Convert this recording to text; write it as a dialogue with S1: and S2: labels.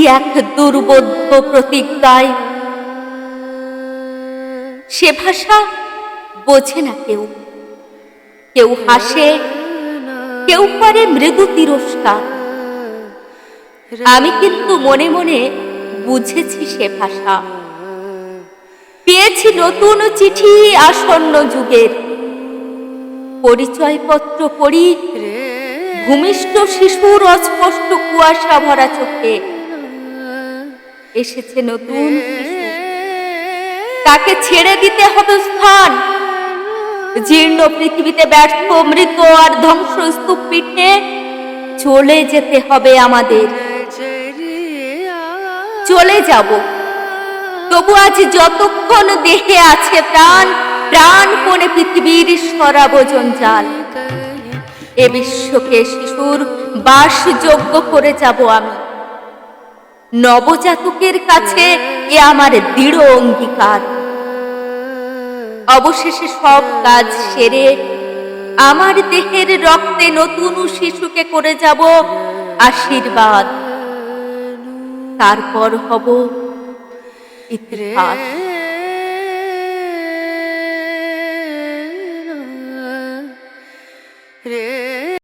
S1: কি এক দুর্বোধ্য প্রতিজ্ঞায় সে ভাষা বোঝে না কেউ। কেউ হাসে, কেউ করে মৃদু তিরস্কার। আমি কিন্তু মনে মনে বুঝেছি সে ভাষা। পেয়েছি নতুন চিঠি আসন্ন যুগের। পরিচয়পত্র পড়ি ভূমিষ্ঠ শিশুর অস্পষ্ট কুয়াশা ভরা চোখে। এসেছে নতুন তাকে ছেড়ে দিতে হবে স্থান। জীর্ণ পৃথিবীতে ব্যর্থ, মৃত আর ধ্বংস স্তূপ পিঠে চলে যেতে হবে আমাদের। চলে যাব। তবু আজ যতক্ষণ দেহে আছে প্রাণ প্রাণপণে পৃথিবীর সরাবজন জাল। এ বিশ্বকে শিশুর বাসযোগ্য করে যাব আমি। নবজাতকের কাছে এ আমার দৃঢ় অঙ্গীকার। অবশেষে সব কাজ সেরে আমার দেহের রক্তে নতুন শিশুকে করে যাব আশীর্বাদ। তারপর হব ইতিহাস